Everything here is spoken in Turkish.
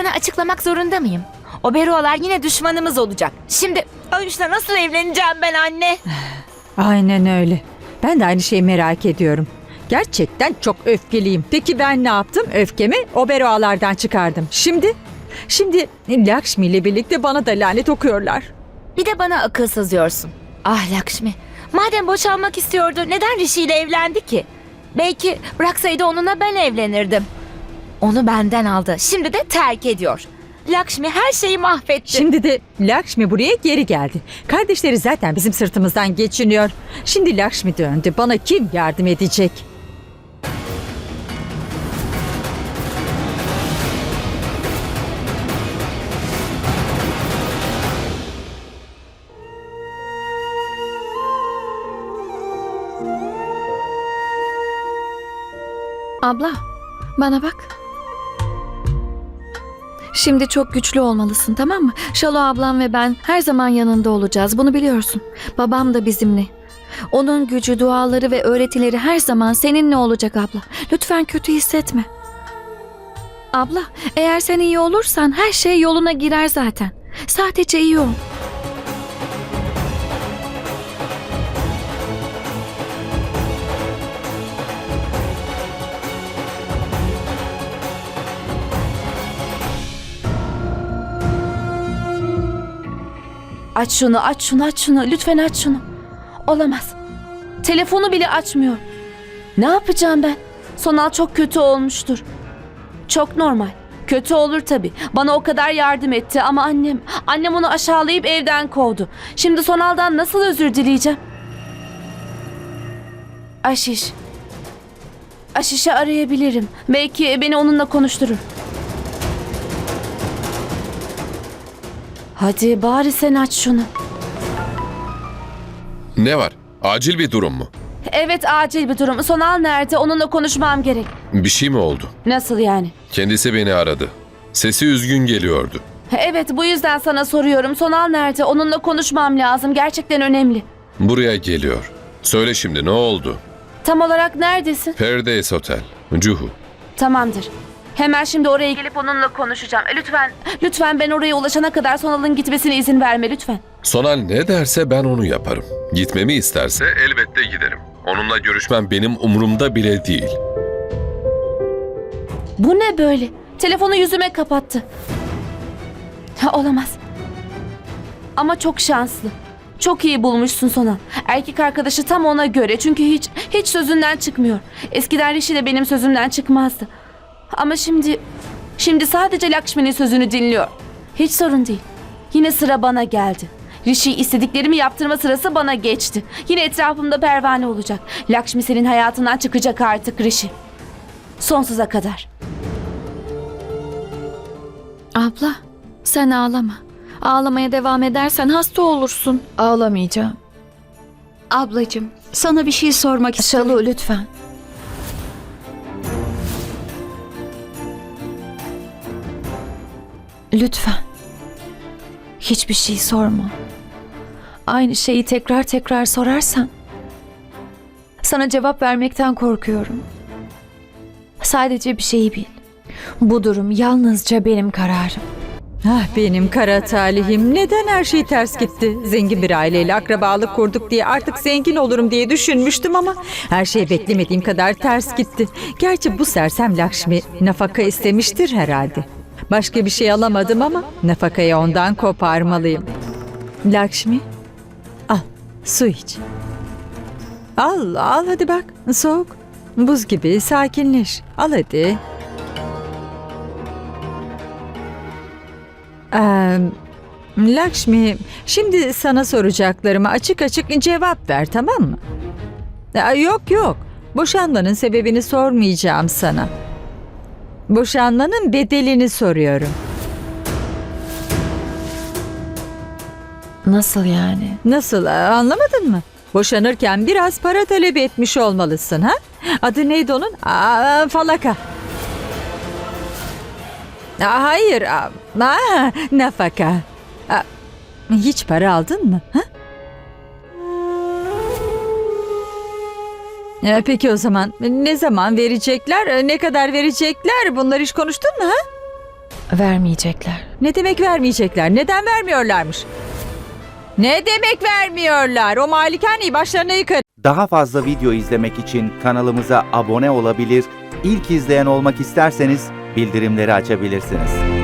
Sana açıklamak zorunda mıyım? O Berualar yine düşmanımız olacak. Şimdi Ayuş'la nasıl evleneceğim ben anne? Aynen öyle. Ben de aynı şeyi merak ediyorum. Gerçekten çok öfkeliyim. Peki ben ne yaptım? Öfkemi oberoalardan çıkardım. Şimdi? Şimdi Lakshmi ile birlikte bana da lanet okuyorlar. Bir de bana akıl sızıyorsun. Ah Lakşmi. Madem boşanmak istiyordu neden Rishi ile evlendi ki? Belki bıraksaydı onunla ben evlenirdim. Onu benden aldı. Şimdi de terk ediyor. Lakşmi her şeyi mahvetti. Şimdi de Lakshmi buraya geri geldi. Kardeşleri zaten bizim sırtımızdan geçiniyor. Şimdi Lakshmi döndü. Bana kim yardım edecek? Abla, bana bak. Şimdi çok güçlü olmalısın tamam mı? Şalo ablam ve ben her zaman yanında olacağız. Bunu biliyorsun. Babam da bizimle. Onun gücü, duaları ve öğretileri her zaman seninle olacak abla. Lütfen kötü hissetme. Abla, eğer sen iyi olursan her şey yoluna girer zaten. Sadece iyi ol. Aç şunu, aç şunu, aç şunu. Lütfen aç şunu. Olamaz. Telefonu bile açmıyor. Ne yapacağım ben? Sonal çok kötü olmuştur. Çok normal. Kötü olur tabii. Bana o kadar yardım etti ama annem, annem onu aşağılayıp evden kovdu. Şimdi Sonal'dan nasıl özür dileyeceğim? Aşiş. Aşiş'i arayabilirim. Belki beni onunla konuşturur. Hadi bari sen aç şunu. Ne var? Acil bir durum mu? Evet acil bir durum. Sonal nerede? Onunla konuşmam gerek. Bir şey mi oldu? Nasıl yani? Kendisi beni aradı. Sesi üzgün geliyordu. Evet bu yüzden sana soruyorum. Sonal nerede? Onunla konuşmam lazım. Gerçekten önemli. Buraya geliyor. Söyle şimdi ne oldu? Tam olarak neredesin? Paradise Hotel. Cuhu. Tamamdır. Hemen şimdi oraya gelip onunla konuşacağım. E, Lütfen, lütfen ben oraya ulaşana kadar Sonal'ın gitmesine izin verme lütfen. Sonal ne derse ben onu yaparım. Gitmemi isterse elbette giderim. Onunla görüşmem benim umurumda bile değil. Bu ne böyle? Telefonu yüzüme kapattı. Ha, olamaz. Ama çok şanslı. Çok iyi bulmuşsun Sonal. Erkek arkadaşı tam ona göre çünkü hiç hiç sözünden çıkmıyor. Eskiden Rishi de benim sözümden çıkmazdı. Ama şimdi şimdi sadece Lakshmi'nin sözünü dinliyor. Hiç sorun değil. Yine sıra bana geldi. Rishi istediklerimi yaptırma sırası bana geçti. Yine etrafımda pervane olacak. Lakshmi senin hayatından çıkacak artık Rishi. Sonsuza kadar. Abla, sen ağlama. Ağlamaya devam edersen hasta olursun. Ağlamayacağım. Ablacığım, sana bir şey sormak istiyorum. Şalu lütfen. Lütfen. Hiçbir şey sorma. Aynı şeyi tekrar tekrar sorarsan sana cevap vermekten korkuyorum. Sadece bir şeyi bil. Bu durum yalnızca benim kararım. Ah benim kara talihim. Neden her şey ters gitti? Zengin bir aileyle akrabalık kurduk diye artık zengin olurum diye düşünmüştüm ama her şey beklemediğim kadar ters gitti. Gerçi bu sersem Lakşmi nafaka istemiştir herhalde. Başka bir şey alamadım ama nafakayı ondan koparmalıyım. Lakşmi, al su iç. Al al hadi bak soğuk. Buz gibi sakinleş. Al hadi. Ee, Lakshmi, şimdi sana soracaklarıma açık açık cevap ver tamam mı? Aa, yok yok, boşanmanın sebebini sormayacağım sana. Boşanmanın bedelini soruyorum. Nasıl yani? Nasıl anlamadın mı? Boşanırken biraz para talep etmiş olmalısın ha? Adı neydi onun? Aa, falaka. Aa, hayır, aa, nafaka. Aa, hiç para aldın mı? Ha? Ee, Peki o zaman ne zaman verecekler? Ee, Ne kadar verecekler? Bunları hiç konuştun mu ha? Vermeyecekler. Ne demek vermeyecekler? Neden vermiyorlarmış? Ne demek vermiyorlar? O malikaneyi başlarına yıkar. Daha fazla video izlemek için kanalımıza abone olabilir, ilk izleyen olmak isterseniz bildirimleri açabilirsiniz.